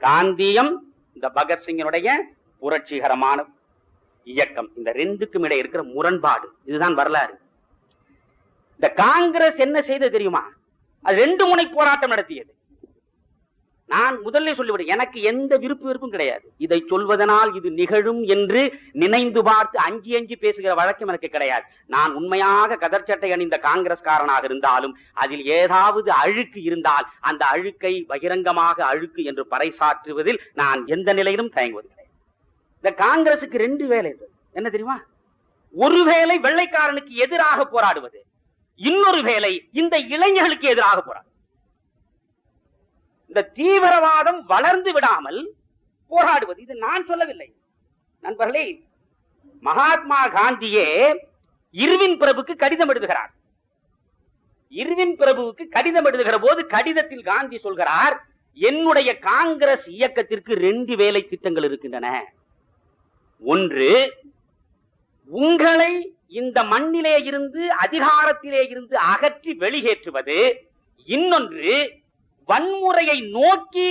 காந்தியம் இந்த பகத்சிங்கினுடைய புரட்சிகரமான இயக்கம். இந்த ரெண்டுக்கும் இடையே இருக்கிற முரண்பாடு. இதுதான் வரலாறு. இந்த காங்கிரஸ் என்ன செய்தது தெரியுமா? அது ரெண்டு முனை போராட்டம் நடத்தியது. நான் முதல்ல சொல்லிவிடுறேன் எனக்கு எந்த விருப்பு விருப்பும் கிடையாது. இதை சொல்வதனால் இது நிகழும் என்று நினைந்து பார்த்து அஞ்சி அஞ்சி பேசுகிற வழக்கம் எனக்கு கிடையாது. நான் உண்மையாக கதர்ச்சட்டை அணிந்த காங்கிரஸ்காரனாக இருந்தாலும் அதில் ஏதாவது அழுக்கு இருந்தால் அந்த அழுக்கை பகிரங்கமாக அழுக்கு என்று பறைசாற்றுவதில் நான் எந்த நிலையிலும் தயங்குவது கிடையாது இந்த காங்கிரசுக்கு ரெண்டு வேலை என்ன தெரியுமா? ஒரு வேலை வெள்ளைக்காரனுக்கு எதிராக போராடுவது இன்னொரு வேலை இந்த இளைஞர்களுக்கு எதிராக போராடு இந்த தீவிரவாதம் வளர்ந்து விடாமல் போராடுவது. இது நான் சொல்லவில்லை. நண்பர்களே மகாத்மா காந்தியே இருவின் பிரபுக்கு கடிதம் எழுதுகிறார். இருவின் பிரபுவுக்கு கடிதம் எழுதுகிற போது கடிதத்தில் காந்தி சொல்கிறார் என்னுடைய காங்கிரஸ் இயக்கத்திற்கு ரெண்டு வேலை திட்டங்கள் இருக்கின்றன. ஒன்று உங்களை இந்த மண்ணிலே இருந்து அதிகாரத்திலே இருந்து அகற்றி வெளியேற்றுவது. இன்னொன்று வன்முறையை நோக்கி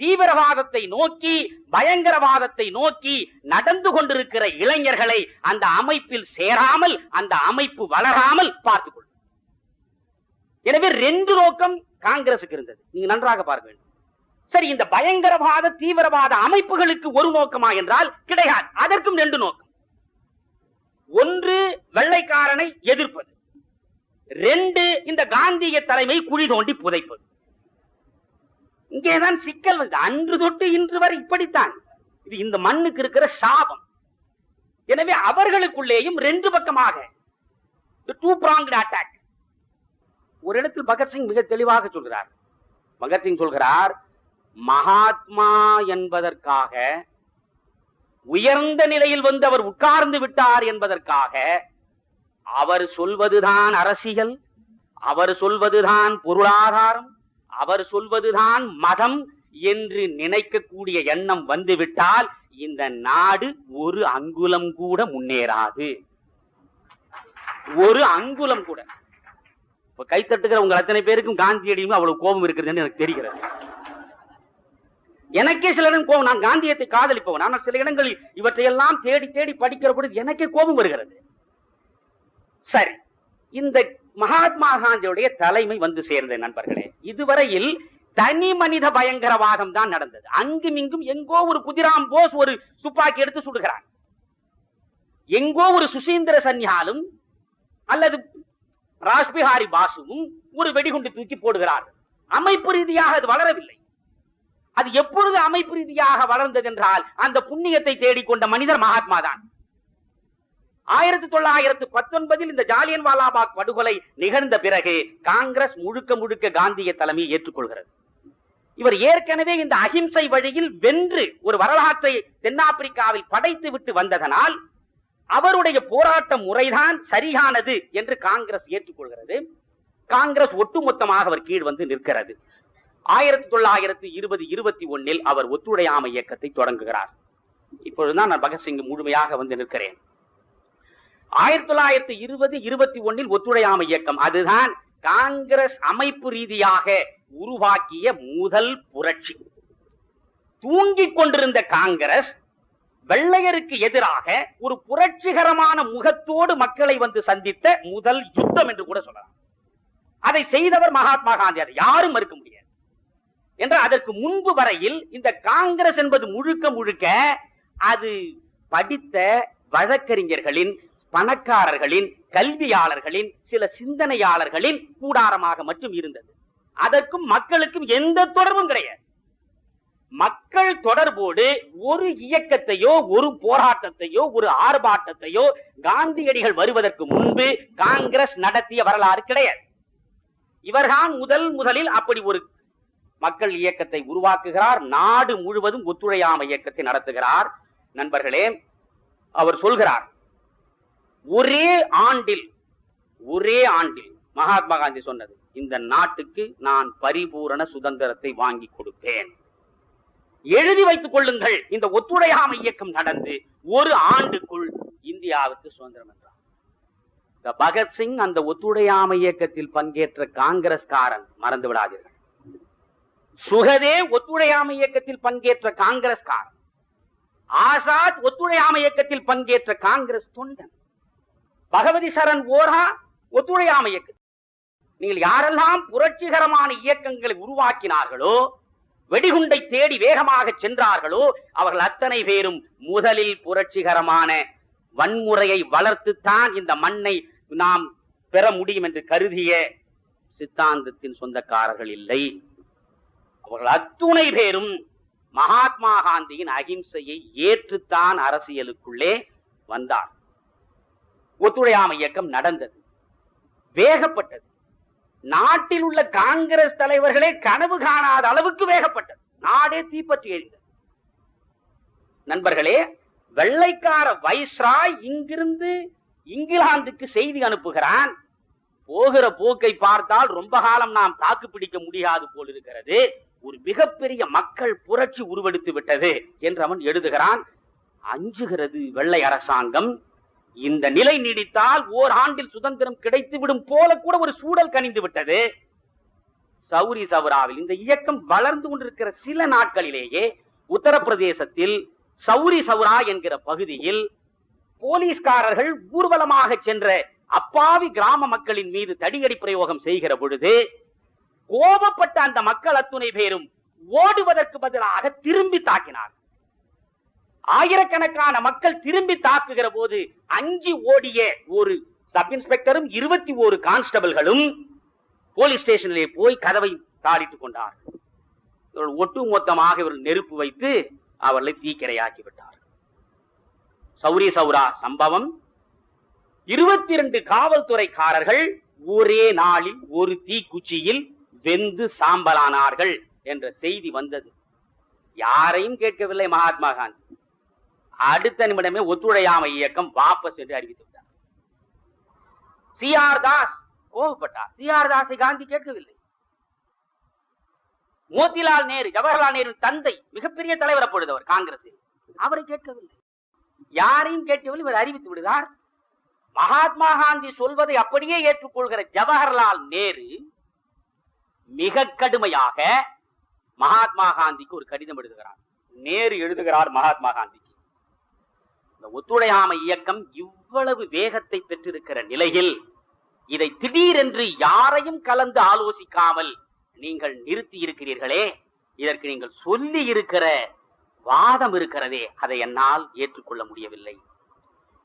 தீவிரவாதத்தை நோக்கி பயங்கரவாதத்தை நோக்கி நடந்து கொண்டிருக்கிற இளைஞர்களை அந்த அமைப்பில் சேராமல் அந்த அமைப்பு வளராமல் பார்த்துக் கொள்ளும். எனவே ரெண்டு நோக்கம் காங்கிரசுக்கு இருந்தது. நீங்க நன்றாக பார்க்க வேண்டும். சரி இந்த பயங்கரவாத தீவிரவாத அமைப்புகளுக்கு ஒரு நோக்கமா என்றால் கிடையாது. அதற்கும் ரெண்டு நோக்கம். ஒன்று வெள்ளைக்காரனை எதிர்ப்பது. ரெண்டு இந்த காந்திய தலைமை குழி தோண்டி புதைப்பது. இங்கேதான் சிக்கல் வந்து. அன்று தொட்டு இன்று வரை இப்படித்தான். இது இந்த மண்ணுக்கு இருக்கிற சாபம். எனவே அவர்களுக்குள்ளேயும் ரெண்டு பக்கமாக டூ அட்டாக் ஒரு இடத்தில் பகத்சிங் மிக தெளிவாக சொல்கிறார். பகத்சிங் சொல்கிறார் மகாத்மா என்பதற்காக உயர்ந்த நிலையில் வந்து அவர் உட்கார்ந்து விட்டார் என்பதற்காக அவர் சொல்வதுதான் அரசியல் அவர் சொல்வதுதான் பொருளாதாரம் அவர் சொல்வதுதான் மதம் என்று நினைக்கக்கூடிய எண்ணம் வந்துவிட்டால் இந்த நாடு ஒரு அங்குலம் கூட முன்னேறாது. ஒரு அங்குலம் கூட. இப்ப கைத்தட்டுகிற உங்க அத்தனை பேருக்கும் காந்தியடியும் அவ்வளவு கோபம் இருக்கிறதுன்னு எனக்கு தெரிகிறது. எனக்கே சில இடம் கோபம். நான் காந்தியத்தை காதலிப்பவன். ஆனால் சில இடங்களில் இவற்றையெல்லாம் தேடி தேடி படிக்கிற பொழுது எனக்கே கோபம் வருகிறது. சரி இந்த மகாத்மா காந்தியுடைய தலைமை வந்து சேர்ந்த நண்பர்களே. இதுவரையில் தனி மனித பயங்கரவாதம் தான் நடந்தது. அங்கும் இங்கும் எங்கோ ஒரு குதிராம் போஸ் ஒரு துப்பாக்கி எடுத்து சுடுகிறான். எங்கோ ஒரு சுசீந்திர சன்னியாலும் அல்லது ராஜ்பிஹாரி பாசுவும் ஒரு வெடிகுண்டு தூக்கி போடுகிறார்கள். அமைப்பு ரீதியாக அது வளரவில்லை. அது எப்பொழுது அமைப்பு ரீதியாக வளர்ந்தது என்றால் அந்த புண்ணியத்தை தேடிக்கொண்ட மனிதர் மகாத்மா தான் ஆயிரத்தி தொள்ளாயிரத்து பத்தொன்பதில் இந்த ஜாலியன் வாலாபாக் படுகொலை நிகழ்ந்த பிறகு காங்கிரஸ் முழுக்க முழுக்க காந்திய தலைமையை ஏற்றுக்கொள்கிறது. இவர் ஏற்கனவே இந்த அகிம்சை வழியில் வென்று ஒரு வரலாற்றை தென்னாப்பிரிக்காவில் படைத்து விட்டு வந்ததனால் அவருடைய போராட்ட முறைதான் சரியானது என்று காங்கிரஸ் ஏற்றுக்கொள்கிறது. காங்கிரஸ் ஒட்டுமொத்தமாக அவர் கீழ் வந்து நிற்கிறது. ஆயிரத்தி தொள்ளாயிரத்தி இருபது இருபத்தி ஒன்னில் அவர் ஒத்துழையாமை இயக்கத்தை தொடங்குகிறார். இப்பொழுதுதான் நான் பகத்சிங் முழுமையாக வந்து நிற்கிறேன். ஆயிரத்தி தொள்ளாயிரத்தி இருபது இருபத்தி ஒன்னில் ஒத்துழையாமை இயக்கம். அதுதான் காங்கிரஸ் அமைப்பு ரீதியாக உருவாக்கிய முதல் புரட்சி. தூங்கிக் கொண்டிருந்த காங்கிரஸ் வெள்ளையருக்கு எதிராக ஒரு புரட்சிகரமான முகத்தோடு மக்களை வந்து சந்தித்த முதல் யுத்தம் என்று கூட சொல்லலாம். அதை செய்தவர் மகாத்மா காந்தி. அதை யாரும் மறுக்க முடியாது. என்ற அதற்கு முன்பு வரையில் இந்த காங்கிரஸ் என்பது முழுக்க முழுக்க அது படித்த வழக்கறிஞர்களின் பணக்காரர்களின் கல்வியாளர்களின் சில சிந்தனையாளர்களின் கூடாரமாக மட்டும் இருந்தது. அதற்கும் மக்களுக்கும் எந்த தொடர்பும் கிடையாது. மக்கள் தொடர்போடு ஒரு இயக்கத்தையோ ஒரு போராட்டத்தையோ ஒரு ஆர்ப்பாட்டத்தையோ காந்தியடிகள் வருவதற்கு முன்பு காங்கிரஸ் நடத்திய வரலாறு கிடையாது. இவர்தான் முதல் முதலில் அப்படி ஒரு மக்கள் இயக்கத்தை உருவாக்குகிறார் நாடு முழுவதும் ஒத்துழையாமை இயக்கத்தை நடத்துகிறார். நண்பர்களே அவர் சொல்கிறார் ஒரே ஆண்டில் ஒரே ஆண்டில் மகாத்மா காந்தி சொன்னது இந்த நாட்டுக்கு நான் பரிபூரண சுதந்திரத்தை வாங்கி கொடுப்பேன். எழுதி வைத்துக் கொள்ளுங்கள் இந்த ஒத்துழையாமை இயக்கம் நடந்து ஒரு ஆண்டுக்குள் இந்தியாவுக்கு சுதந்திரம் என்றார். பகத்சிங் அந்த ஒத்துழையாமை இயக்கத்தில் பங்கேற்ற காங்கிரஸ்காரன் மறந்து விடாதீர்கள். சுகதே ஒத்துழையாமை இயக்கத்தில் பங்கேற்ற காங்கிரஸ்காரன் ஆசாத் ஒத்துழையாமை இயக்கத்தில் பங்கேற்ற காங்கிரஸ் தொண்டன். பகவதி சரண் ஓரா ஒத்துழையாமை இயக்கம் நீங்கள் யாரெல்லாம் புரட்சிகரமான இயக்கங்களை உருவாக்கினார்களோ வெடிகுண்டை தேடி வேகமாக சென்றார்களோ அவர்கள் அத்தனை பேரும் முதலில் புரட்சிகரமான வன்முறையை வளர்த்துத்தான் இந்த மண்ணை நாம் பெற முடியும் என்று கருதிய சித்தாந்தத்தின் சொந்தக்காரர்கள் இல்லை. அவர்கள் அத்துணை பேரும் மகாத்மா காந்தியின் அகிம்சையை ஏற்றுத்தான் அரசியலுக்குள்ளே வந்தார் ஒத்துழையாமை இயக்கம் நடந்தது. வேகப்பட்டது. நாட்டில் உள்ள காங்கிரஸ் தலைவர்களே கனவு காணாத அளவுக்கு வேகப்பட்டது. நாடே தீப்பற்றி எறிந்தது. நண்பர்களே வெள்ளைக்கார வைஸ்ராய் இங்கிருந்து இங்கிலாந்துக்கு செய்தி அனுப்புகிறான். போகிற போக்கை பார்த்தால் ரொம்ப காலம் நாம் தாக்கு பிடிக்க முடியாது போல் இருக்கிறது. ஒரு மிகப்பெரிய மக்கள் புரட்சி உருவெடுத்து விட்டது என்று அவன் எழுதுகிறான். அஞ்சுகிறது வெள்ளை அரசாங்கம். இந்த நிலை நீடித்தால் ஓர் ஆண்டில் சுதந்திரம் கிடைத்து விடும் போல கூட ஒரு சூழல் கனிந்து விட்டது. சௌரி சௌராவில் இந்த இயக்கம் வளர்ந்து கொண்டிருக்கிற சில நாட்களிலேயே உத்தரப்பிரதேசத்தில் சௌரி சௌரா என்கிற பகுதியில் போலீஸ்காரர்கள் ஊர்வலமாக சென்ற அப்பாவி கிராம மக்களின் மீது தடியடி பிரயோகம் செய்கிற பொழுது கோபப்பட்ட அந்த மக்கள் அத்துணை பேரும் ஓடுவதற்கு பதிலாக திரும்பி தாக்கினார் ஆயிரக்கணக்கான மக்கள் திரும்பி தாக்குகிற போது அஞ்சு ஓடிய ஒரு சப் இன்ஸ்பெக்டரும் இருபத்தி ஒரு கான்ஸ்டபிள்களும் போலீஸ் ஸ்டேஷனிலே போய் கதவை தாளிட்டுக் கொண்டார்கள் இவர்கள் ஒட்டு மொத்தமாக இவர்கள் நெருப்பு வைத்து அவர்களை தீக்கிரையாக்கி விட்டார் சௌரி சௌரா சம்பவம். இருபத்தி இரண்டு காவல்துறைக்காரர்கள் ஒரே நாளில் ஒரு தீக்குச்சியில் வெந்து சாம்பலானார்கள் என்ற செய்தி வந்தது. யாரையும் கேட்கவில்லை மகாத்மா காந்தி. அடுத்த நிமிடமே ஒத்துழையாமை இயக்கம் வாபஸ் என்று அறிவித்து விட்டார். சி ஆர் தாஸ் கோபப்பட்டார். சி ஆர் தாஸை காந்தி கேட்கவில்லை. மோதிலால் நேரு ஜவஹர்லால் நேரு தந்தை மிகப்பெரிய தலைவர் அப்பொழுது அவர் காங்கிரஸில் அவரை கேட்கவில்லை. யாரையும் கேட்கவில்லை இவர் அறிவித்து விடுகிறார். மகாத்மா காந்தி சொல்வதை அப்படியே ஏற்றுக்கொள்கிற ஜவஹர்லால் நேரு மிக கடுமையாக மகாத்மா காந்திக்கு ஒரு கடிதம் எழுதுகிறார். நேரு எழுதுகிறார் மகாத்மா காந்திக்கு. இந்த ஒத்துழையாமை இயக்கம் இவ்வளவு வேகத்தை பெற்றிருக்கிற நிலையில் இதை திடீரென்று யாரையும் கலந்து ஆலோசிக்காமல் நீங்கள் நிறுத்தி இருக்கிறீர்களே இதற்கு நீங்கள் சொல்லி இருக்கிற வாதம் இருக்கிறதே அதை என்னால் ஏற்றுக்கொள்ள முடியவில்லை.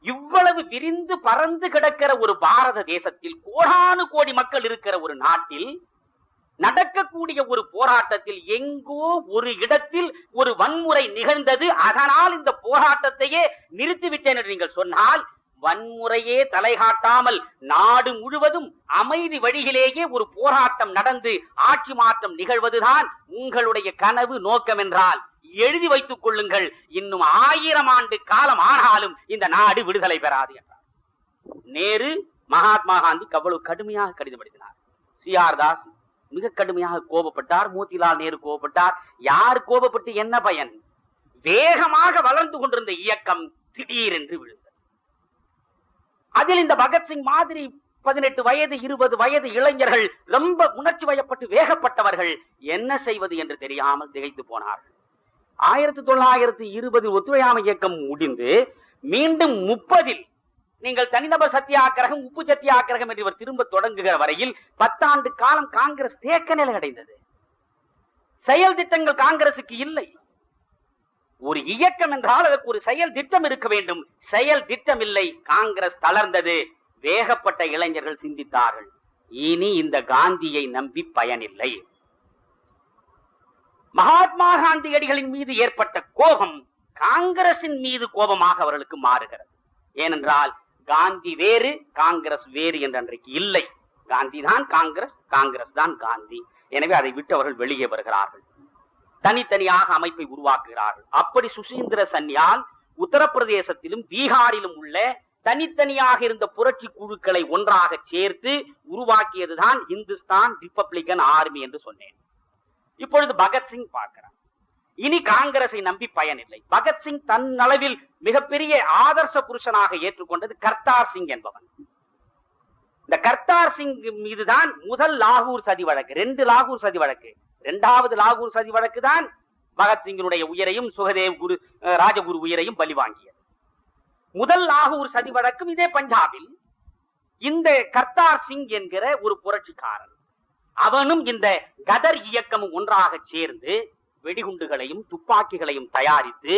இவ்வளவு விரிந்து பறந்து கிடக்கிற ஒரு பாரத தேசத்தில் கோடானு கோடி மக்கள் இருக்கிற ஒரு நாட்டில் நடக்கக்கூடிய ஒரு போராட்டத்தில் எங்கோ ஒரு இடத்தில் ஒரு வன்முறை நிகழ்ந்தது. அதனால் இந்த போராட்டத்தையே நிறுத்திவிட்டேன் என்று நீங்கள் சொன்னால் வன்முறையே தலை காட்டாமல் நாடு முழுவதும் அமைதி வழியிலேயே ஒரு போராட்டம் நடந்து ஆட்சி மாற்றம் நிகழ்வதுதான் உங்களுடைய கனவு நோக்கம் என்றால் எழுதி வைத்துக் கொள்ளுங்கள் இன்னும் ஆயிரம் ஆண்டு காலம் ஆனாலும் இந்த நாடு விடுதலை பெறாது என்றார். நேரு மகாத்மா காந்தி அவ்வளவு கடுமையாக கடிதம் எழுதினார் சி ஆர் தாஸ் மிக கடுமையாக கோபப்பட்டார் மோதிலால் நேரு கோபப்பட்டார். யார் கோபப்பட்டு என்ன பயன்? வேகமாக வளர்ந்து கொண்டிருந்த இயக்கம் திடீரென்று விழுந்தது. அதில் இந்த பகத்சிங் மாதிரி பதினெட்டு வயது இருபது வயது இளைஞர்கள் ரொம்ப உணர்ச்சி வயப்பட்டு வேகப்பட்டவர்கள் என்ன செய்வது என்று தெரியாமல் திகைத்து போனார்கள். ஆயிரத்தி தொள்ளாயிரத்தி இருபது ஒத்துழையாமை இயக்கம் முடிந்து மீண்டும் முப்பதில் நீங்கள் தனிநபர் சத்தியாகிரகம் உப்பு சத்தியாகிரகம் என்று இவர் திரும்ப தொடங்குகிற வரையில் பத்தாண்டு காலம் காங்கிரஸ் தேக்க நிலை அடைந்தது. செயல் திட்டங்கள் காங்கிரசுக்கு இல்லை. ஒரு இயக்கம் என்றால் அதற்கு ஒரு செயல் திட்டம் இருக்க வேண்டும். செயல் திட்டம் இல்லை காங்கிரஸ் தளர்ந்தது. வேகப்பட்ட இளைஞர்கள் சிந்தித்தார்கள். இனி இந்த காந்தியை நம்பி பயனில்லை. மகாத்மா காந்தியடிகளின் மீது ஏற்பட்ட கோபம் காங்கிரசின் மீது கோபமாக அவர்களுக்கு மாறுகிறது. ஏனென்றால் காந்தி வேறு காங்கிரஸ் வேறு என்று அன்றைக்கு இல்லை. காந்தி தான் காங்கிரஸ் காங்கிரஸ் தான் காந்தி. எனவே அதை விட்டு அவர்கள் வெளியே வருகிறார்கள். தனித்தனியாக அமைப்பை உருவாக்குகிறார்கள். அப்படி சுசீந்திர சன்யால் உத்தரப்பிரதேசத்திலும் பீகாரிலும் உள்ள தனித்தனியாக இருந்த புரட்சி குழுக்களை ஒன்றாக சேர்த்து உருவாக்கியதுதான் இந்துஸ்தான் ரிப்பப்ளிகன் ஆர்மி என்று சொன்னேன். இப்பொழுது பகத்சிங் பார்க்கிறார். இனி காங்கிரஸை நம்பி பயனில்லை. பகத்சிங் தன் அளவில் மிகப்பெரிய ஆதர்ச புருஷனாக ஏற்றுக்கொண்டது கர்த்தார் சிங் என்பவன். இந்த கர்த்தார் சிங் மீதுதான் முதல் லாகூர் சதி வழக்கு ரெண்டு லாகூர் சதி வழக்கு இரண்டாவது லாகூர் சதி வழக்கு தான் பகத்சிங்கினுடைய உயிரையும் சுகதேவ் குரு ராஜகுரு உயிரையும் பலி வாங்கியது. முதல் லாகூர் சதி வழக்கும் இதே பஞ்சாபில். இந்த கர்த்தார் சிங் என்கிற ஒரு புரட்சிக்காரன் அவனும் இந்த கதர் இயக்கமும் ஒன்றாக சேர்ந்து வெடிகுண்டுகளையும் துப்பாக்கிகளையும் தயாரித்து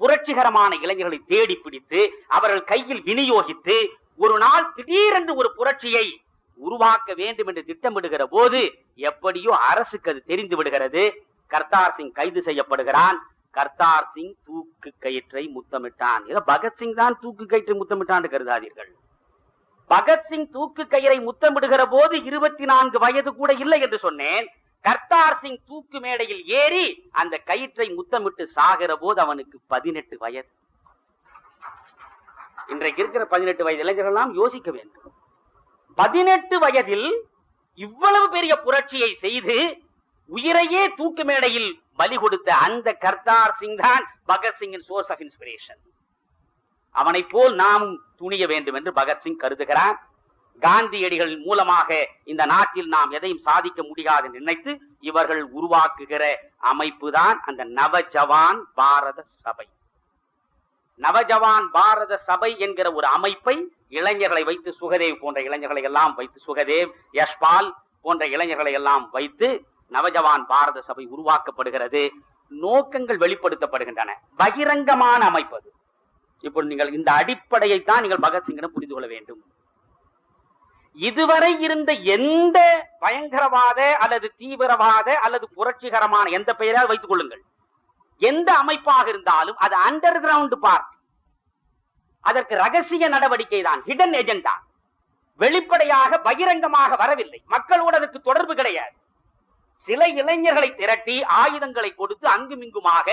புரட்சிகரமான இளைஞர்களை தேடி பிடித்து அவர்கள் கையில் விநியோகித்து ஒரு நாள் திடீரென்று ஒரு புரட்சியை உருவாக்க வேண்டும் என்று திட்டமிடுகிற போது எப்படியோ அரசுக்கு அது தெரிந்து விடுகிறது. கர்த்தார் சிங் கைது செய்யப்படுகிறான். கர்த்தார் சிங் தூக்கு கயிற்றை முத்தமிட்டான். ஏதோ பகத்சிங் தான் தூக்கு கயிற்றை முத்தமிட்டான் கருதாதீர்கள். பகத்சிங் தூக்கு கயிறை முத்தமிடுகிற போது இருபத்தி நான்கு வயது கூட இல்லை என்று சொன்னேன். கர்த்தார் சிங் தூக்கு மேடையில் ஏறி அந்த கயிற்றை முத்தமிட்டு சாகிற போது அவனுக்கு பதினெட்டு வயது. இன்றைக்கு இருக்கிற பதினெட்டு வயது இளைஞர்கள்லாம் யோசிக்க வேண்டும். பதினெட்டு வயதில் இவ்வளவு பெரிய புரட்சியை செய்து உயிரையே தூக்கு மேடையில் பலி கொடுத்த அந்த கர்த்தார் சிங் தான் பகத்சிங்கின் சோர்ஸ் ஆஃப் இன்ஸ்பிரேஷன் அவனை போல் நாம் துணிய வேண்டும் என்று பகத்சிங் கருதுகிறான். காந்தியடிகள் மூலமாக இந்த நாட்டில் நாம் எதையும் சாதிக்க முடியாது நினைத்து இவர்கள் உருவாக்குகிற அமைப்பு தான் அந்த நவஜவான் பாரத சபை. நவஜவான் பாரத சபை என்கிற ஒரு அமைப்பை இளைஞர்களை வைத்து சுகதேவ் போன்ற இளைஞர்களை எல்லாம் வைத்து சுகதேவ் யஷ்பால் போன்ற இளைஞர்களை எல்லாம் வைத்து நவஜவான் பாரத சபை உருவாக்கப்படுகிறது. நோக்கங்கள் வெளிப்படுத்தப்படுகின்றன. பகிரங்கமான அமைப்பு அது. நீங்கள் இந்த அடிப்படையை தான் நீங்கள் பகத்சிங்கிடம் புரிந்து கொள்ள வேண்டும். இதுவரை இருந்த எந்த பயங்கரவாத அல்லது தீவிரவாத அல்லது புரட்சிகரமான எந்த பெயரால் வைத்துக் கொள்ளுங்கள். எந்த அமைப்பாக இருந்தாலும் அது அண்டர் கிரவுண்ட் பார்ட் அதற்கு ரகசிய நடவடிக்கை தான் ஹிடன் ஏஜெண்டா வெளிப்படையாக பகிரங்கமாக வரவில்லை. மக்களோடு அதற்கு தொடர்பு கிடையாது. சில இளைஞர்களை திரட்டி ஆயுதங்களை கொடுத்து அங்குமிங்குமாக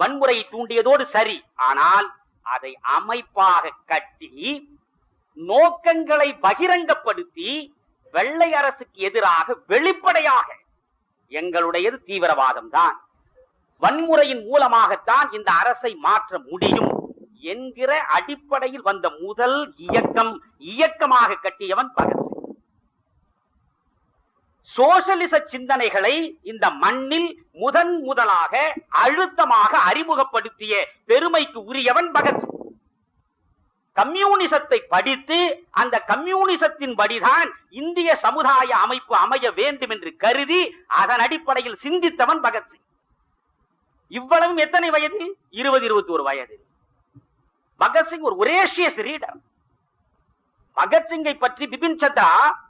வன்முறையை தூண்டியதோடு சரி. ஆனால் அதை அமைப்பாக கட்டி நோக்கங்களை பகிரங்கப்படுத்தி வெள்ளை அரசுக்கு எதிராக வெளிப்படையாக எங்களுடையது தீவிரவாதம் தான் வன்முறையின் மூலமாகத்தான் இந்த அரசை மாற்ற முடியும் என்கிற அடிப்படையில் வந்த முதல் இயக்கம் இயக்கமாக கட்டியவன் பகத்சிங் சோசலிச சிந்தனைகளை இந்த மண்ணில் முதன் முதலாக அழுத்தமாக அறிமுகப்படுத்திய பெருமைக்கு உரியவன் பகத்சிங் கம்யூனிசத்தை படித்து அந்த கம்யூனிசத்தின் படிதான் இந்திய சமுதாய அமைப்பு அமைய வேண்டும் என்று கருதி அதன் அடிப்படையில் சிந்தித்தவன் பகத்சிங் இவ்வளவும் எத்தனை வயது? இருபது இருபத்தி ஒரு வயது பகத்சிங் ஒரு ஒரேஷியஸ் ரீடர். பகத்சிங்கை பற்றி பிபின் சந்திரா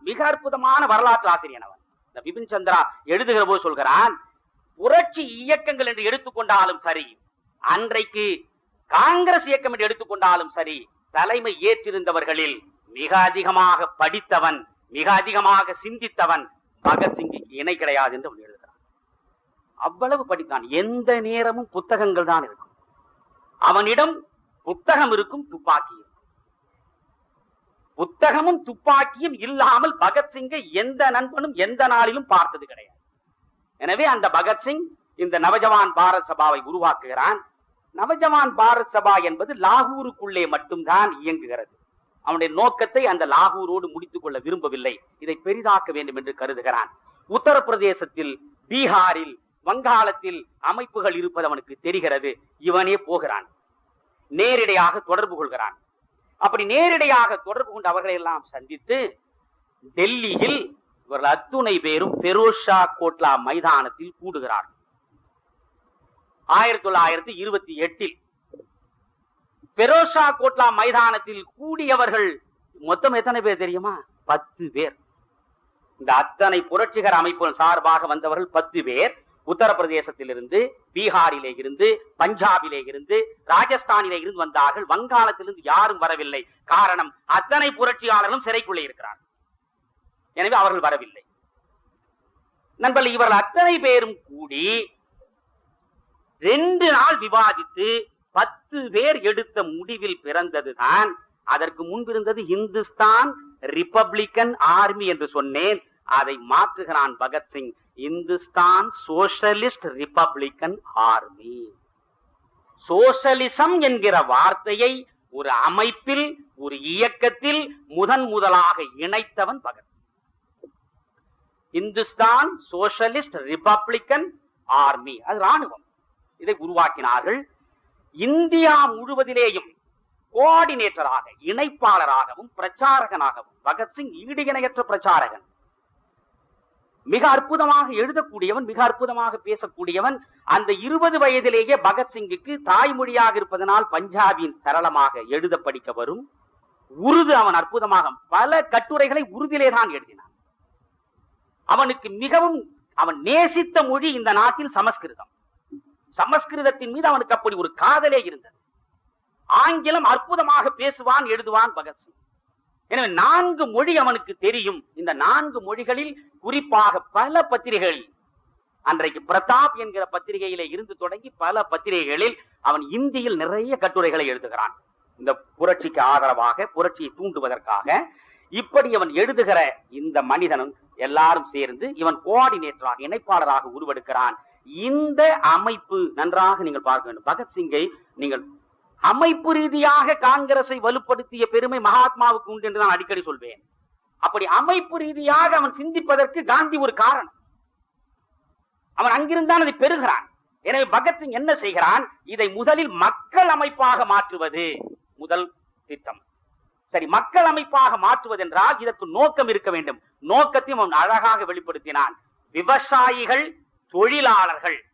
மிக அற்புதமான வரலாற்று ஆசிரியர் அவன். இந்த பிபின் சந்திரா எழுதுகிற போது சொல்கிறான் புரட்சி இயக்கங்கள் என்று எடுத்துக்கொண்டாலும் சரி அன்றைக்கு காங்கிரஸ் இயக்கம் என்று எடுத்துக்கொண்டாலும் சரி தலைமை ஏற்றிருந்தவர்களில் மிக அதிகமாக படித்தவன் மிக அதிகமாக சிந்தித்தவன் பகத்சிங்குக்கு இணை கிடையாது என்று அவன் எழுதுகிறான். அவ்வளவு படித்தான். எந்த நேரமும் புத்தகங்கள் தான் இருக்கும். அவனிடம் புத்தகம் இருக்கும் துப்பாக்கி இருக்கும். புத்தகமும் துப்பாக்கியும் இல்லாமல் பகத்சிங்கை எந்த நண்பனும் எந்த நாளிலும் பார்த்தது கிடையாது. எனவே அந்த பகத்சிங் இந்த நவஜவான் பாரத் சபாவை உருவாக்குகிறான். நவஜவான் பாரத் சபா என்பது லாகூருக்குள்ளே மட்டும்தான் இயங்குகிறது. அவனுடைய நோக்கத்தை அந்த லாகூரோடு முடித்துக் கொள்ள விரும்பவில்லை. இதை பெரிதாக்க வேண்டும் என்று கருதுகிறான். உத்தரப்பிரதேசத்தில் பீகாரில் வங்காளத்தில் அமைப்புகள் இருப்பது அவனுக்கு தெரிகிறது. இவனே போகிறான். நேரிடையாக தொடர்பு கொள்கிறான். அப்படி நேரிடையாக தொடர்பு கொண்டு அவர்களை எல்லாம் சந்தித்து டெல்லியில் இவர்கள் அத்துணை பேரும் பெரோஷா கோட்லா மைதானத்தில் கூடுகிறார்கள். ஆயிரத்தி தொள்ளாயிரத்தி இருபத்தி எட்டில் பெரோஷா கோட்லா மைதானத்தில் கூடியவர்கள் மொத்தம் எத்தனை பேர் தெரியுமா? பத்து பேர். இந்த அத்தனை புரட்சிகர அமைப்பு சார்பாக வந்தவர்கள் பத்து பேர். உத்தரப்பிரதேசத்திலிருந்து பீகாரிலே இருந்து பஞ்சாபிலே இருந்து ராஜஸ்தானிலே இருந்து வந்தார்கள். வங்காளத்திலிருந்து யாரும் வரவில்லை. காரணம் அத்தனை புரட்சியாளர்களும் சிறைக்குள்ளே இருக்கிறார்கள். எனவே அவர்கள் வரவில்லை. நண்பர்கள் இவர்கள் அத்தனை பேரும் கூடி ரெண்டு நாள் விவாதித்து பத்து பேர் எடுத்த முடிவில் பிறந்ததுதான். அதற்கு முன்பிருந்தது இந்துஸ்தான் ரிப்பப்ளிக்கன் ஆர்மி என்று சொன்னேன். அதை மாற்றுகிறான் Bhagat Singh Hindustan Socialist Republican Army. Socialism என்கிற வார்த்தையை ஒரு அமைப்பில் ஒரு இயக்கத்தில் முதன் முதலாக இணைத்தவன் Bhagat Singh Hindustan Socialist Republican Army. அது ராணுவம் இதை உருவாக்கினார்கள். இந்தியா முழுவதிலேயும் கோஆர்டினேட்டராக இணைப்பாளராகவும் பிரச்சாரகனாகவும் பகத்சிங் ஈடு இணையற்ற பிரச்சாரகன். மிக அற்புதமாக எழுதக்கூடியவன் மிக அற்புதமாக பேசக்கூடியவன் அந்த இருபது வயதிலேயே பகத்சிங்குக்கு தாய்மொழியாக இருப்பதனால் பஞ்சாபின் சரளமாக எழுத படிக்க வரும். உருது அவன் அற்புதமாக பல கட்டுரைகளை உருதிலே தான் எழுதினான். அவனுக்கு மிகவும் அவன் நேசித்த மொழி இந்த நாட்டில் சமஸ்கிருதம். சமஸ்கிருதத்தின் மீது அவனுக்கு அப்படி ஒரு காதலே இருந்தது. ஆங்கிலம் அற்புதமாக பேசுவான் எழுதுவான் பகத்சிங் எனவே நான்கு மொழி அவனுக்கு தெரியும். இந்த நான்கு மொழிகளில் குறிப்பாக பல பத்திரிகைகளில் அன்றைக்கு பிரதாப் என்கிற பத்திரிகையிலே இருந்து தொடங்கி பல பத்திரிகைகளில் அவன் இந்தியில் நிறைய கட்டுரைகளை எழுதுகிறான். இந்த புரட்சிக்கு ஆதரவாக புரட்சியை தூண்டுவதற்காக இப்படி அவன் எழுதுகிற இந்த மனிதனும் எல்லாரும் சேர்ந்து இவன் கோஆர்டினேட்டராக இணைப்பாளராக உருவெடுக்கிறான். இந்த அமைப்பு நன்றாக நீங்கள் பார்க்க வேண்டும். பகத்சிங்கை நீங்கள் அமைப்பு ரீதியாக காங்கிரஸை வலுப்படுத்திய பெருமை மகாத்மாவுக்கு உண்டு என்று நான் அடிக்கடி சொல்வேன். அப்படி அமைப்பு ரீதியாக அவன் சிந்திப்பதற்கு காந்தி ஒரு காரணம். அவன் அங்கிருந்தான் அதை பெறுகிறான். எனவே பகத்சிங் என்ன செய்கிறான்? இதை முதலில் மக்கள் அமைப்பாக மாற்றுவது முதல் திட்டம். சரி மக்கள் அமைப்பாக மாற்றுவது என்றால் இதற்கு நோக்கம் இருக்க வேண்டும். நோக்கத்தையும் அவன் அழகாக வெளிப்படுத்தினான். விவசாயிகள் தொழிலாளர்கள்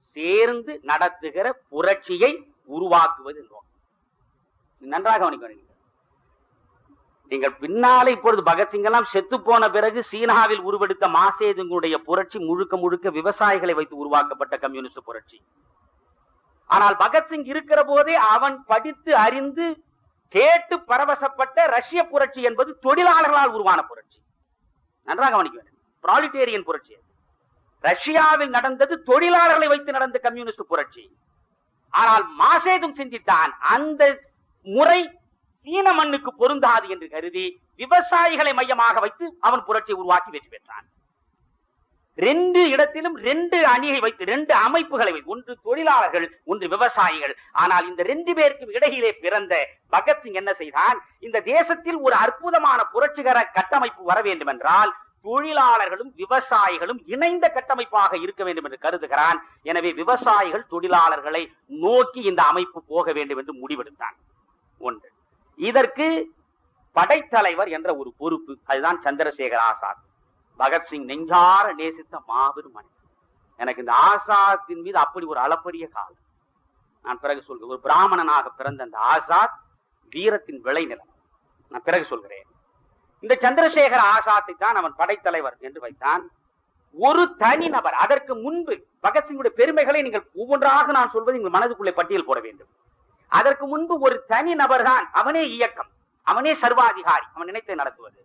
சேர்ந்து நடத்துகிற புரட்சியை உருவாக்குவது நோக்கம். நன்றாக கவனிக்க நீங்கள் பின்னாலே இப்பொழுது பகத்சிங் எல்லாம் செத்து போன பிறகு சீனாவில் உருவெடுத்த மாசேதுங்களுடைய புரட்சி முழுக்க முழுக்க விவசாயிகளை வைத்து உருவாக்கப்பட்ட கம்யூனிஸ்ட் புரட்சி. ஆனால் பகத்சிங் இருக்கிற போதே அவன் படித்து அறிந்து கேட்டு பரவசப்பட்ட ரஷ்ய புரட்சி என்பது தொழிலாளர்களால் உருவான புரட்சி. நன்றாக கவனிக்க வேண்டும். புரட்சி ரஷ்யாவில் நடந்தது தொழிலாளர்களை வைத்து நடந்த கம்யூனிஸ்ட் புரட்சி. ஆனால் மாசேதும் சிந்தித்தான் அந்த முறை சீன மண்ணுக்கு பொருந்தாது என்று கருதி விவசாயிகளை மையமாக வைத்து அவன் புரட்சியை உருவாக்கி வெற்றி பெற்றான். ரெண்டு இடத்திலும் ரெண்டு அணியை வைத்து ரெண்டு அமைப்புகளை வைத்து ஒன்று தொழிலாளர்கள் ஒன்று விவசாயிகள். ஆனால் இந்த ரெண்டு பேருக்கும் இடையிலே பிறந்த பகத்சிங் என்ன செய்தான்? இந்த தேசத்தில் ஒரு அற்புதமான புரட்சிகர கட்டமைப்பு வர வேண்டும் என்றால் தொழிலாளர்களும் விவசாயிகளும் இணைந்த கட்டமைப்பாக இருக்க வேண்டும் என்று கருதுகிறான். எனவே விவசாயிகள் தொழிலாளர்களை நோக்கி இந்த அமைப்பு போக வேண்டும் என்று முடிவெடுத்தான். ஒன்று. இதற்கு படைத்தலைவர் என்ற ஒரு பொறுப்பு. அதுதான் சந்திரசேகர் ஆசாத். பகத்சிங் நெஞ்சார நேசித்த மாபெரும் மனிதன் எனக்கு இந்த ஆசாத்தின் மீது அப்படி ஒரு அளப்பரிய காலம். நான் பிறகு சொல்கிறேன். ஒரு பிராமணனாக பிறந்த அந்த ஆசாத் வீரத்தின் விளைநிலம். நான் பிறகு சொல்கிறேன். இந்த சந்திரசேகர ஆசாத்தை தான் அவன் படைத்தலைவர் என்று வைத்தான். ஒரு தனி நபர் அதற்கு முன்பு பகத்சிங்குடைய பெருமைகளை நீங்கள் ஒவ்வொன்றாக நான் சொல்வது உங்கள் மனதுக்குள்ளே பட்டியல் போட வேண்டும். அதற்கு முன்பு ஒரு தனி நபர் தான் அவனே இயக்கம் அவனே சர்வாதிகாரி அவன் நினைத்து நடத்துவது.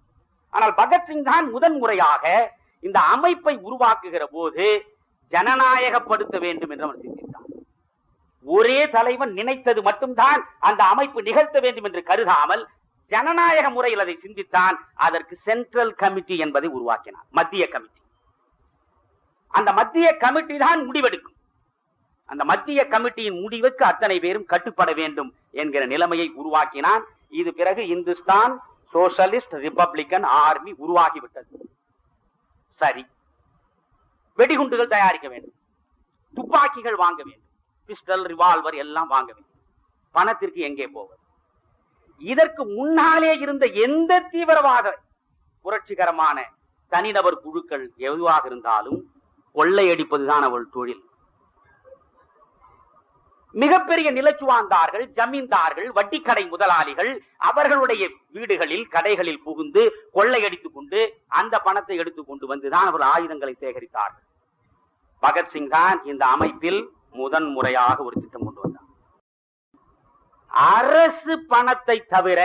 ஆனால் பகத்சிங் தான் முதன் முறையாக இந்த அமைப்பை உருவாக்குகிற போது ஜனநாயகப்படுத்த வேண்டும் என்று அவன் சிந்தித்தான். ஒரே தலைவன் நினைத்தது மட்டும்தான் அந்த அமைப்பு நிகழ்த்த வேண்டும் என்று கருதாமல் ஜனநாயக முறையில் அதை சிந்தித்தான் அதற்கு சென்ட்ரல் கமிட்டி என்பதை உருவாக்கினார். மத்திய கமிட்டி அந்த மத்திய கமிட்டி தான் முடிவெடுக்கும். அந்த மத்திய கமிட்டியின் முடிவுக்கு அத்தனை பேரும் கட்டுப்பட வேண்டும் என்கிற நிலைமையை உருவாக்கினான். இது பிறகு இந்துஸ்தான் சோசலிஸ்ட் ரிபப்ளிக்கன் ஆர்மி உருவாகிவிட்டது. சரி. வெடிகுண்டுகள் தயாரிக்க வேண்டும். துப்பாக்கிகள் வாங்க வேண்டும். பிஸ்டல் ரிவால்வர் எல்லாம் வாங்க வேண்டும். பணத்திற்கு எங்கே போவது? இதற்கு முன்னாலே இருந்த எந்த தீவிரவாத புரட்சிகரமான தனிநபர் குழுக்கள் எதுவாக இருந்தாலும் கொள்ளையடிப்பதுதான் அவள் தொழில். மிகப்பெரிய நிலச்சுவாந்தார்கள் ஜமீன்தார்கள் வட்டிக்கடை முதலாளிகள் அவர்களுடைய வீடுகளில் கடைகளில் புகுந்து கொள்ளையடித்துக் கொண்டு அந்த பணத்தை எடுத்துக் கொண்டு வந்துதான் அவர் ஆயுதங்களை சேகரித்தார்கள். பகத்சிங் தான் இந்த அமைப்பில் முதன் முறையாக ஒரு திட்டம் கொண்டு வந்தார். அரசு பணத்தை தவிர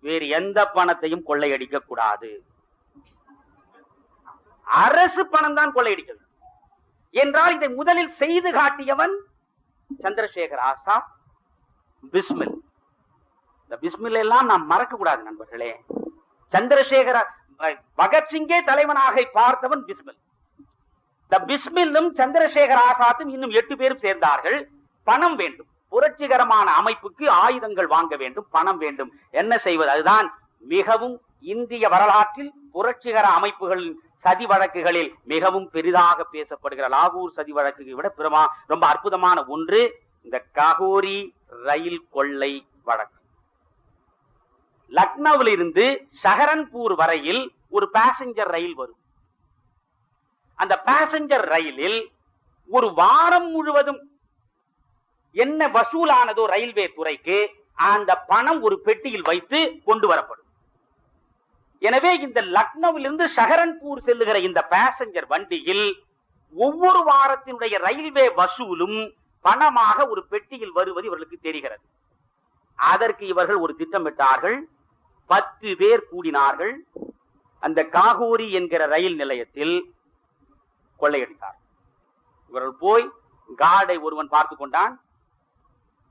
வேறு எந்த பணத்தையும் கொள்ளையடிக்க கூடாது. அரசு பணம் தான் கொள்ளையடிக்கிறது. என்றால் இதை முதலில் செய்து காட்டியவன் சந்திரசேகர் ஆசாத் பிஸ்மில். இந்த பிஸ்மில் எல்லாம் நாம் மறக்க கூடாது நண்பர்களே. சந்திரசேகர பகத்சிங்கே தலைவனாக பார்த்தவன் பிஸ்மில். இந்த பிஸ்மில்லும் சந்திரசேகர் ஆசாத்தும் இன்னும் எட்டு பேரும் சேர்ந்தார்கள். பணம் வேண்டும். புரட்சிகரமான அமைப்புக்கு ஆயுதங்கள் வாங்க வேண்டும் பணம் வேண்டும். என்ன செய்வது? அதுதான் மிகவும் இந்திய வரலாற்றில் புரட்சிகர அமைப்புகளின் சதி வழக்குகளில் மிகவும் பெரிதாக பேசப்படுகிற லாகூர் சதி வழக்கு விட பிரமா ரொம்ப அற்புதமான ஒன்று இந்த ககோரி ரயில் கொள்ளை வழக்கு. லக்னோவில் இருந்து சஹரன்பூர் வரையில் ஒரு பேசஞ்சர் ரயில் வரும். அந்த பேசஞ்சர் ரயிலில் ஒரு வாரம் முழுவதும் என்ன வசூலானதோ ரயில்வே துறைக்கு அந்த பணம் ஒரு பெட்டியில் வைத்து கொண்டு வரப்படும். எனவே இந்த லக்னோவிலிருந்து சஹரன்பூர் செல்லுகிற இந்த பேசஞ்சர் வண்டியில் ஒவ்வொரு வாரத்தினுடைய ரயில்வே வசூலும் பணமாக ஒரு பெட்டியில் வருவது இவர்களுக்கு தெரிகிறது. அதற்கு இவர்கள் ஒரு திட்டமிட்டார்கள். பத்து பேர் கூடினார்கள். அந்த காகூரி என்கிற ரயில் நிலையத்தில் கொள்ளையடித்தார். இவர்கள் போய் கார்டை ஒருவன் பார்த்து கொண்டான்.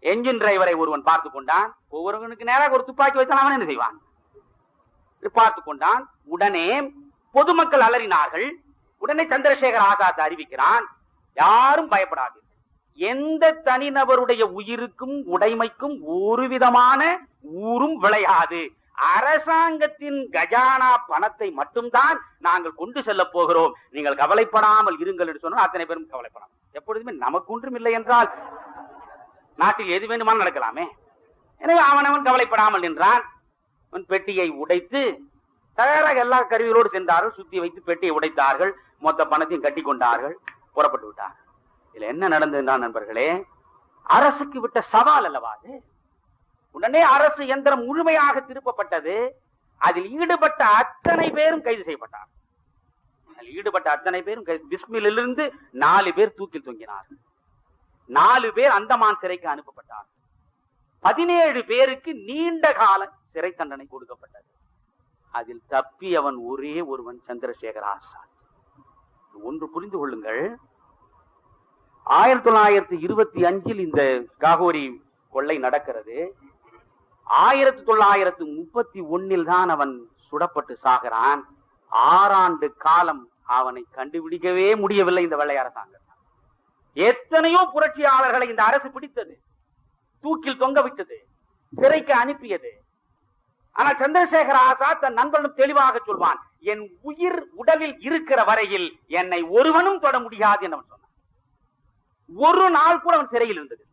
என்ஜின் டிரைவரை ஒருவன் பார்த்து கொண்டான். ஒவ்வொருவனுக்கு நேராக ஒரு துப்பாக்கி வைத்தான் அவன் என்ன செய்வான்? பார்த்து கொண்டான். உடனே பொதுமக்கள் அலறினார்கள். உடனே சந்திரசேகர் ஆசாத் அறிவிக்கிறான் யாரும் பயப்படாது எந்த தனிநபருடைய உயிருக்கும் உடைமைக்கும் ஒரு விதமான ஊரும் விளையாது. அரசாங்கத்தின் கஜானா பணத்தை மட்டும்தான் நாங்கள் கொண்டு செல்ல போகிறோம். நீங்கள் கவலைப்படாமல் இருங்கள் என்று சொன்னால் அத்தனை பேரும் கவலைப்படாமல் எப்பொழுதுமே நமக்கு ஒன்றும் இல்லை என்றால் நாட்டில் எது வேண்டுமானால் நடக்கலாமே. எனவே அவனவன் கவலைப்படாமல் நின்றான். அவன் பெட்டியை உடைத்து தயாராக எல்லா கருவிகளோடு சென்றார்கள். சுத்தி வைத்து பெட்டியை உடைத்தார்கள். மொத்த பணத்தையும் கட்டி கொண்டார்கள். புறப்பட்டு விட்டார்கள். இதுல என்ன நடந்ததுதான் நண்பர்களே அரசுக்கு விட்ட சவால் அல்லவா அது? உடனே அரசு எந்திரம் முழுமையாக திருப்பப்பட்டது. அதில் ஈடுபட்ட அத்தனை பேரும் கைது செய்யப்பட்டார் அதில் ஈடுபட்ட அத்தனை பேரும் பிஸ்மிலிருந்து நாலு பேர் தூக்கில் தொங்கினார்கள். நாலு பேர் அந்தமான் சிறைக்கு அனுப்பப்பட்டார். பதினேழு பேருக்கு நீண்ட கால சிறை தண்டனை கொடுக்கப்பட்டது. அதில் தப்பி அவன் ஒரே ஒருவன் சந்திரசேகர் ஆசாத். ஒன்று புரிந்து கொள்ளுங்கள். ஆயிரத்தி தொள்ளாயிரத்தி இருபத்தி அஞ்சில் இந்த காகோரி கொள்ளை நடக்கிறது. ஆயிரத்தி தொள்ளாயிரத்தி முப்பத்தி ஒன்னில் தான் அவன் சுடப்பட்டு சாகிறான். ஆறாண்டு காலம் அவனை கண்டுபிடிக்கவே முடியவில்லை இந்த வெள்ளை அரசாங்கம். எத்தனையோ புரட்சியாளர்களை இந்த அரசு பிடித்தது. தூக்கில் தொங்க விட்டது. சிறைக்கு அனுப்பியது. ஆனால் சந்திரசேகர ஆசாத் தன் நண்பனும் தெளிவாக சொல்வான் என் உயிர் உடலில் இருக்கிற வரையில் என்னை ஒருவனும் தொட முடியாது என்று அவன் சொன்னான். ஒரு நாள் கூட அவன் சிறையில் இருந்தது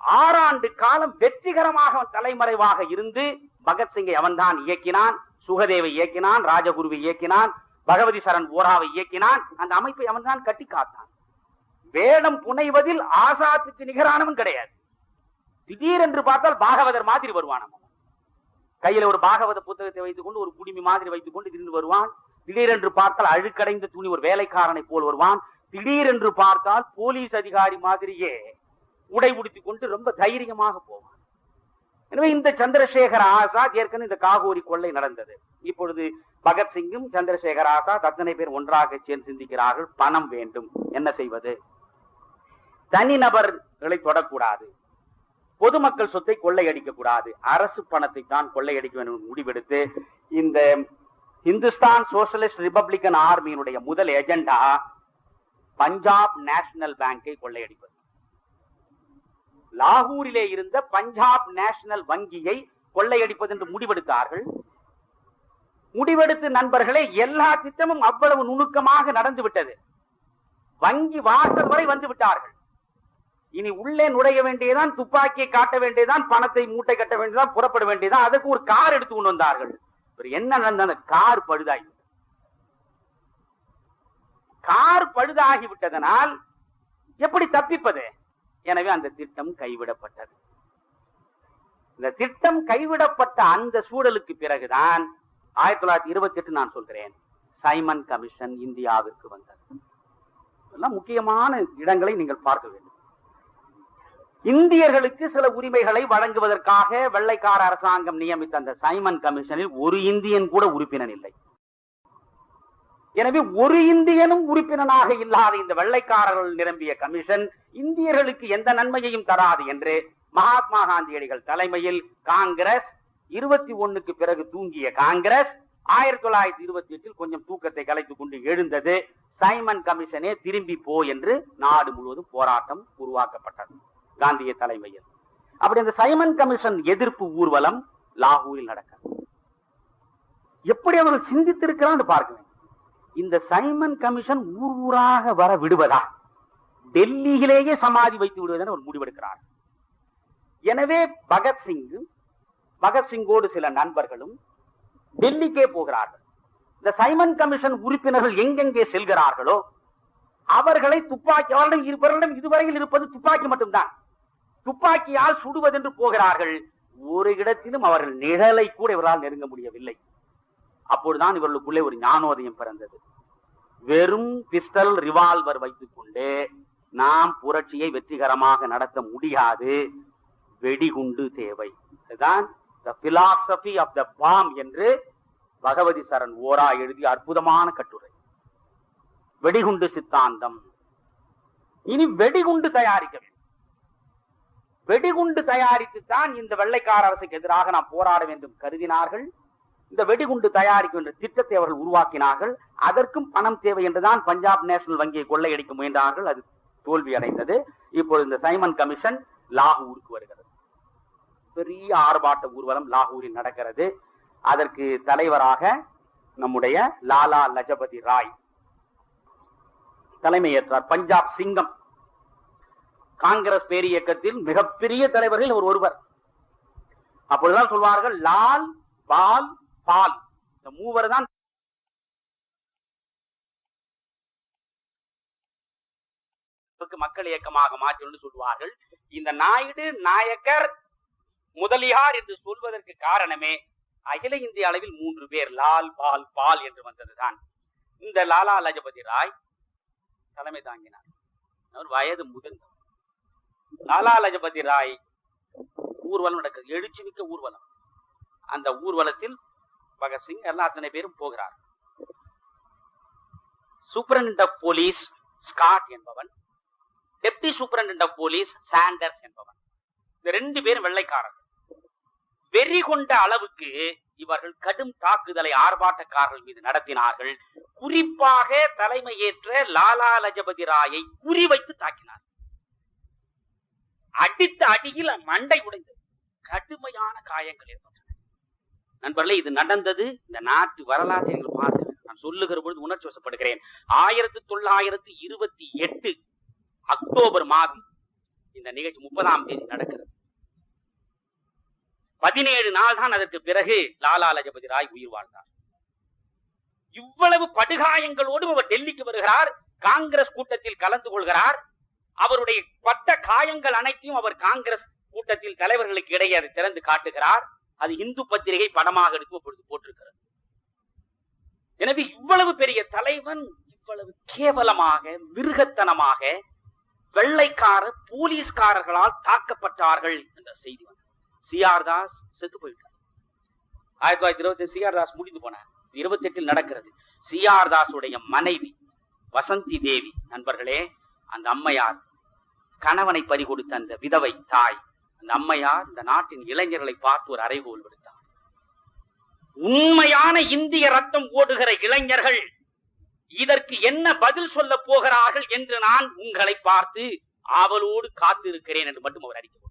ஆறாண்டு காலம் வெற்றிகரமாக அவன் தலைமறைவாக இருந்து பகத்சிங்கை அவன்தான் இயக்கினான் சுகதேவை இயக்கினான் ராஜகுருவை இயக்கினான் பகவதி சரண் ஓராவை இயக்கினான். அந்த அமைப்பை அவன்தான் கட்டி காத்தான் வேடம் புனைவதில் ஆசாத்துக்கு நிகரானவன் கிடையாது. திடீரென்று பார்த்தால் பாகவதர் மாதிரி வருவான் கையில ஒரு பாகவத புத்தகத்தை வைத்துக் கொண்டு ஒரு குடிமி மாதிரி வைத்துக் கொண்டு திடீர்னு வருவான். திடீரென்று பார்த்தால் அழுக்கடைந்த துணி ஒரு வேலைக்காரனை போல் வருவான். திடீரென்று பார்த்தால் போலீஸ் அதிகாரி மாதிரியே உடை உடுத்திக் கொண்டு ரொம்ப தைரியமாக போவான். எனவே இந்த சந்திரசேகர் ஆசாத் ஏற்கனவே இந்த காகூரி கொள்ளை நடந்தது. இப்பொழுது பகத்சிங்கும் சந்திரசேகர் ஆசாத் அத்தனை பேர் ஒன்றாக சேர்ந்து சிந்திக்கிறார்கள். பணம் வேண்டும். என்ன செய்வது? தனிநபர்களை தொடக்கூடாது. பொதுமக்கள் சொத்தை கொள்ளையடிக்க கூடாது. அரசு பணத்தை தான் கொள்ளையடிக்க வேண்டும் முடிவெடுத்து இந்த இந்துஸ்தான் சோசியலிஸ்ட் ரிபப்ளிகன் ஆர்மியினுடைய முதல் எஜெண்டா பஞ்சாப் நேஷனல் பேங்கை கொள்ளையடிப்பது. லாகூரிலே இருந்த பஞ்சாப் நேஷனல் வங்கியை கொள்ளையடிப்பது என்று முடிவெடுத்தார்கள். முடிவெடுத்து நண்பர்களே எல்லா திட்டமும் அவ்வளவு நுணுக்கமாக நடந்து விட்டது வங்கி வாசல் வரை வந்து விட்டார்கள். இனி உள்ளே நுழைய வேண்டியதான் துப்பாக்கியை காட்ட வேண்டியதான் பணத்தை மூட்டை கட்ட வேண்டியதான் புறப்பட வேண்டியதான் அதுக்கு ஒரு கார் எடுத்து கொண்டு வந்தார்கள். ஒரு என்ன நடந்த அந்த கார் பழுதாகி கார் பழுதாகி விட்டதனால் எப்படி தப்பிப்பது? எனவே அந்த திட்டம் கைவிடப்பட்டது. இந்த திட்டம் கைவிடப்பட்ட அந்த சூழலுக்கு பிறகுதான் ஆயிரத்தி தொள்ளாயிரத்தி இருபத்தி எட்டு நான் சொல்கிறேன் சைமன் கமிஷன் இந்தியாவிற்கு வந்தது. இதெல்லாம் முக்கியமான இடங்களை நீங்கள் பார்க்க வேண்டும். இந்தியர்களுக்கு சில உரிமைகளை வழங்குவதற்காக வெள்ளைக்கார அரசாங்கம் நியமித்த அந்த சைமன் கமிஷனில் ஒரு இந்தியன் கூட உறுப்பினர் இல்லை. எனவே ஒரு இந்தியனும் உறுப்பினராக இல்லாத இந்த வெள்ளைக்காரர்கள் நிரம்பிய கமிஷன் இந்தியர்களுக்கு எந்த நன்மையையும் தராது என்று மகாத்மா காந்தியடிகள் தலைமையில் காங்கிரஸ் இருபத்தி ஒண்ணுக்கு பிறகு தூங்கிய காங்கிரஸ் ஆயிரத்தி தொள்ளாயிரத்தி இருபத்தி எட்டில் கொஞ்சம் தூக்கத்தை கலைத்துக் கொண்டு எழுந்தது சைமன் கமிஷனே திரும்பி போ என்று நாடு முழுவதும் போராட்டம் உருவாக்கப்பட்டது. காந்திய தலைமையில். அப்படி அந்த சைமன் கமிஷன் எதிர்ப்பு ஊர்வலம் லாகூரில் நடக்கிறது. எப்படி அவர்கள் சிந்தித்திருக்கிறான்னு பார்க்க இந்த சைமன் கமிஷன் ஊர் ஊராக வர விடுவதா? டெல்லியிலேயே சமாதி வைத்து விடுவதென ஒரு முடிவெடுக்கிறார். எனவே பகத்சிங் பகத்சிங்கோடு சில நண்பர்களும் டெல்லிக்கே போகிறார்கள். இந்த சைமன் கமிஷன் உறுப்பினர்கள் எங்கெங்கே செல்கிறார்களோ அவர்களை துப்பாக்கி அவர்களிடம் இருவரிடம் இதுவரையில் இருப்பது துப்பாக்கி மட்டும்தான். துப்பாக்கியால் சுடுவதென்று போகிறார்கள். ஒரு இடத்திலும் அவர்கள் நிழலை கூட இவரால் நெருங்க முடியவில்லை. அப்பொழுதுதான் இவர்களுக்குள்ளே ஒரு ஞானோதயம் பிறந்தது. வெறும் பிஸ்டல் ரிவால்வர் வைத்துக் கொண்டு நாம் புரட்சியை வெற்றிகரமாக நடத்த முடியாது. வெடிகுண்டு தேவை. இதுதான் the philosophy of the bomb என்று பகவதி சரண் ஓரா எழுதிய அற்புதமான கட்டுரை. வெடிகுண்டு சித்தாந்தம். இனி வெடிகுண்டு தயாரிக்க வெடிகுண்டு தயாரித்து தான் இந்த வெள்ளைக்கார அரசுக்கு எதிராக நாம் போராட வேண்டும் கருதினார்கள். இந்த வெடிகுண்டு தயாரிக்கும் என்ற திட்டத்தை அவர்கள் உருவாக்கினார்கள். அதற்கும் பணம் தேவை என்றுதான் பஞ்சாப் நேஷனல் வங்கியை கொள்ளையடிக்க முயன்றார்கள். அது தோல்வி அடைந்தது. இப்போது இந்த சைமன் கமிஷன் லாகூருக்கு வருகிறது. பெரிய ஆர்ப்பாட்ட ஊர்வலம் லாகூரில் நடக்கிறது. அதற்கு தலைவராக நம்முடைய லாலா லஜபதி ராய் தலைமையேற்றார் பஞ்சாப் சிங்கம். காங்கிரஸ் பேரியக்கத்தில் மிகப்பெரிய தலைவர்கள் ஒரு ஒருவர். அப்பொழுதுதான் சொல்வார்கள் லால் பால் பால். இந்த மூவர் தான் மக்கள் இயக்கமாக மாற்றி சொல்வார்கள். இந்த நாயுடு நாயக்கர் முதலியார் என்று சொல்வதற்கு காரணமே அகில இந்திய அளவில் மூன்று பேர் லால் பால் பால் என்று வந்ததுதான். இந்த லாலா லஜபதி ராய் தலைமை தாங்கினார். அவர் வயது முதிர்ந்தவர். லாலா லஜபதி ராய் ஊர்வலம் நடக்குது. எழுச்சி மிக்க ஊர்வலம். அந்த ஊர்வலத்தில் பகத்சிங் எல்லாம் அத்தனை பேரும் போகிறார். சூப்பரண்ட் ஆஃப் போலீஸ் ஸ்காட் என்பவன் deputy superintendent of police Saunders என்பவன். இந்த ரெண்டு பேரும் வெள்ளைக்காரர்கள். வெறி கொண்ட அளவுக்கு இவர்கள் கடும் தாக்குதலை ஆர்ப்பாட்டக்காரர்கள் மீது நடத்தினார்கள். குறிப்பாக தலைமையேற்ற லாலா லஜபதி ராயை குறிவைத்து தாக்கினார் அடித்த அடியில் மண்டை உடைந்தது. கடுமையான காயங்கள் ஏற்பட்டன. நண்பர்களே இது நடந்தது இந்த நாட்டு வரலாற்றை நீங்கள் பார்க்க நான் சொல்லுகிற பொழுது உணர்ச்சி வசப்படுகிறேன். ஆயிரத்தி தொள்ளாயிரத்தி இருபத்தி எட்டு அக்டோபர் மாதம் இந்த நிகழ்ச்சி முப்பதாம் தேதி நடக்கிறது. பதினேழு நாள் தான் அதற்கு பிறகு லாலா லஜபதி ராய் உயிர் வாழ்ந்தார். இவ்வளவு படுகாயங்களோடு அவர் டெல்லிக்கு வருகிறார் காங்கிரஸ் கூட்டத்தில் கலந்து கொள்கிறார் அவருடைய பட்ட காயங்கள் அனைத்தையும் அவர் காங்கிரஸ் கூட்டத்தில் தலைவர்களுக்கு இடையே அதை திறந்து காட்டுகிறார். அது இந்து பத்திரிகை படமாக எடுத்து பொழுது போட்டிருக்கிறது. எனவே இவ்வளவு பெரிய தலைவன் இவ்வளவு கேவலமாக மிருகத்தனமாக வெள்ளைக்கார போலீஸ்காரர்களால் தாக்கப்பட்டார்கள் என்ற செய்தி வந்தது. சிஆர் தாஸ் செத்து போயிட்டார் ஆயிரத்தி தொள்ளாயிரத்தி இருபத்தி சிஆர் தாஸ் முடிந்து போனார். இருபத்தி எட்டில் நடக்கிறது சிஆர் தாஸுடைய மனைவி வசந்தி தேவி. நண்பர்களே அந்த அம்மையார் கணவனை பறிகொடுத்த அந்த விதவை தாய் அந்த அம்மையார் இந்த நாட்டின் இளைஞர்களை பார்த்து ஒரு அறைகோல் விடுத்தார். உண்மையான இந்திய ரத்தம் ஓடுகிற இளைஞர்கள் இதற்கு என்ன பதில் சொல்ல போகிறார்கள் என்று நான் உங்களை பார்த்து ஆவலோடு காத்திருக்கிறேன் என்று மட்டும் அவர் அறிக்கை